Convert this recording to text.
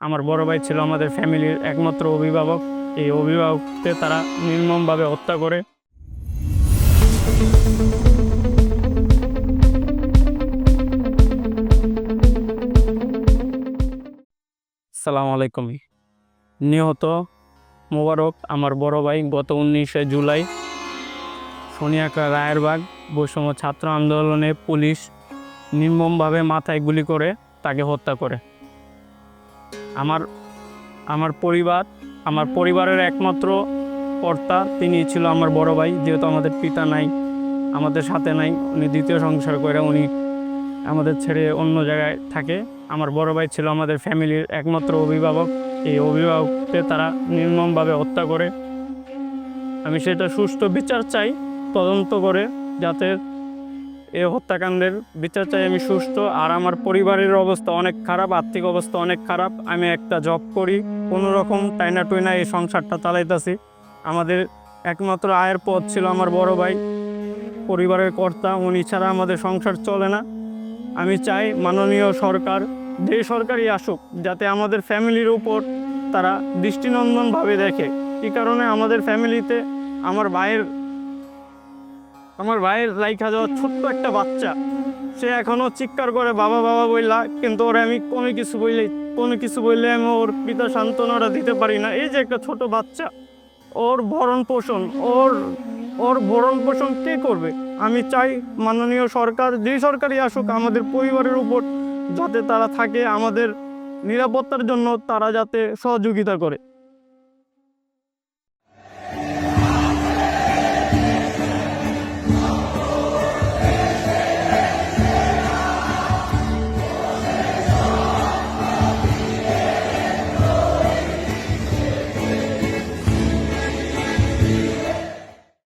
আমার বড় ভাই ছিল আমাদের ফ্যামিলির একমাত্র অভিভাবক। এই অভিভাবককে তারা নির্মমভাবে হত্যা করে। সালাম আলাইকুম। নিহত মোবারক, আমার বড় ভাই গত উনিশে জুলাই সোনিয়াকা রায়েরবাগ বৈষম্য ছাত্র আন্দোলনে পুলিশ নির্মমভাবে মাথায় গুলি করে তাকে হত্যা করে। আমার আমার পরিবার, আমার পরিবারের একমাত্র কর্তা, তিনি ছিল আমার বড় ভাই, যেহেতু আমাদের পিতা নাই, আমাদের সাথে নাই, উনি দ্বিতীয় সংসার করে, উনি আমাদের ছেড়ে অন্য জায়গায় থাকে। আমার বড় ভাই ছিল আমাদের ফ্যামিলির একমাত্র অভিভাবক, এই অভিভাবককে তারা নির্মমভাবে হত্যা করে। আমি সেটা সুষ্ঠু বিচার চাই, তদন্ত করে, যাতে এ হত্যাকাণ্ডের বিচার চাই আমি সুস্থ, আর আমার পরিবারের অবস্থা অনেক খারাপ, আর্থিক অবস্থা অনেক খারাপ। আমি একটা জব করি কোনো রকম টাইনা টুইনা এই সংসারটা চালাইতেছি। আমাদের একমাত্র আয়ের পথ ছিল আমার বড় ভাই। পরিবারের কর্তা, উনি ছাড়া আমাদের সংসার চলে না। আমি চাই মাননীয় সরকার, যে সরকারই আসুক, যাতে আমাদের ফ্যামিলির উপর তারা দৃষ্টিনন্দনভাবে দেখে। এই কারণে আমাদের ফ্যামিলিতে আমার ভাইয়ের আমার ভাইয়ের লাইখা যাওয়া ছোট্ট একটা বাচ্চা। সে এখনও চিৎকার করে, বাবা বাবা বললা কিন্তু ওরা আমি কোনো কিছু বললে কোনো কিছু বললে আমি ওর পিতা সান্ত্বনাটা দিতে পারি না। এই যে একটা ছোট বাচ্চা, ওর ভরণ পোষণ, ওর ওর ভরণ পোষণ কে করবে? আমি চাই মাননীয় সরকার, যে সরকারই আসুক, আমাদের পরিবারের উপর যাতে তারা থাকে, আমাদের নিরাপত্তার জন্য তারা যাতে সহযোগিতা করে।